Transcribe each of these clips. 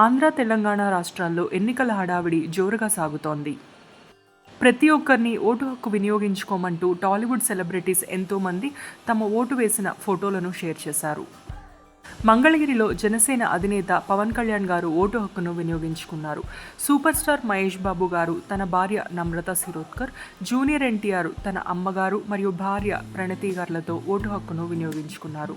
ఆంధ్ర తెలంగాణ రాష్ట్రాల్లో ఎన్నికల హడావిడి జోరుగా సాగుతోంది. ప్రతి ఒక్కరిని ఓటు హక్కు వినియోగించుకోమంటూ టాలీవుడ్ సెలబ్రిటీస్ ఎంతోమంది తమ ఓటు వేసిన ఫోటోలను షేర్ చేశారు. మంగళగిరిలో జనసేన అధినేత పవన్ కళ్యాణ్ గారు ఓటు హక్కును వినియోగించుకున్నారు. సూపర్ స్టార్ మహేష్ బాబు గారు తన భార్య నమ్రత శిరోద్కర్ జూనియర్ ఎన్టీఆర్ తన అమ్మగారు మరియు భార్య ప్రణతి గారులతో ఓటు హక్కును వినియోగించుకున్నారు.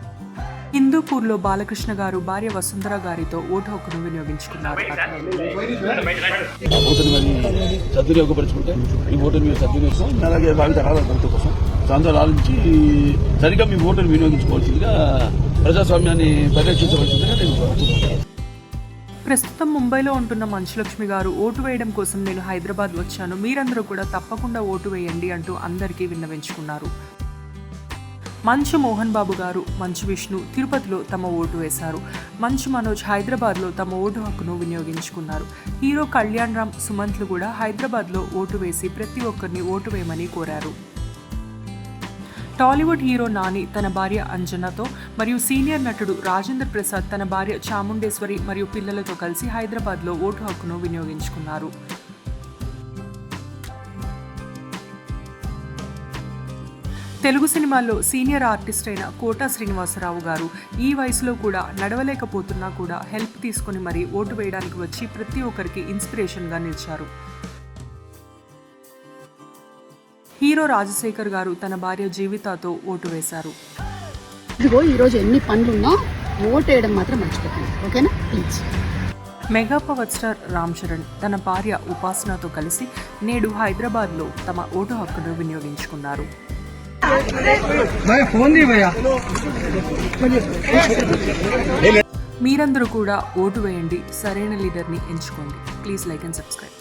హిందూపూర్లో బాలకృష్ణ గారు భార్య వసుంధర గారితో ఓటు హక్కును వినియోగించుకున్నారు. సద్వినియోగపరుచుకుంటే ఈ ఓటుని మీరు సద్వినియోగం. అలాగే భావిత ఆరాధన కోసం సో అందరూ ఆలోచించి సరిగ్గా మీ ఓటుని వినియోగించుకోవాల్సిందిగా ప్రజాస్వామ్యాన్ని పరిరక్షించవలసిందిగా నేను ప్రస్తుతం ముంబైలో ఉంటున్న మంచులక్ష్మి గారు ఓటు వేయడం కోసం నేను హైదరాబాద్ వచ్చాను. మీరందరూ కూడా తప్పకుండా ఓటు వేయండి అంటూ అందరికీ విన్నవించుకున్నారు. మంచు మోహన్ బాబు గారు మంచు విష్ణు తిరుపతిలో తమ ఓటు వేశారు. మంచు మనోజ్ హైదరాబాద్లో తమ ఓటు హక్కును వినియోగించుకున్నారు. హీరో కళ్యాణ్ రామ్ సుమంత్లు కూడా హైదరాబాద్లో ఓటు వేసి ప్రతి ఒక్కరిని ఓటు వేయమని కోరారు. టాలీవుడ్ హీరో నాని తన భార్య అంజనతో మరియు సీనియర్ నటుడు రాజేంద్ర ప్రసాద్ తన భార్య చాముండేశ్వరి మరియు పిల్లలతో కలిసి హైదరాబాద్లో ఓటు హక్కును వినియోగించుకున్నారు. తెలుగు సినిమాల్లో సీనియర్ ఆర్టిస్ట్ అయిన కోటా శ్రీనివాసరావు గారు ఈ వయసులో కూడా నడవలేకపోతున్నా కూడా హెల్ప్ తీసుకొని మరీ ఓటు వేయడానికి వచ్చి ప్రతి ఒక్కరికి ఇన్స్పిరేషన్గా నిలిచారు. హీరో రాజశేఖర్ గారు తన భార్య జీవితాతో ఓటు వేశారు. ఇదిగో ఈరోజు ఎన్ని పనులున్నా ఓటేయడం మాత్రం మర్చిపోకండి. ఓకేనా? Please. Mega power star Ram Charan తన భార్య ఉపాసనతో కలిసి నేడు హైదరాబాద్లో తమ ఓటు హక్కును వినియోగించుకున్నారు. మీరందరూ కూడా ఓటు వేయండి సరైన లీడర్ని ఎంచుకోండి. Please like and subscribe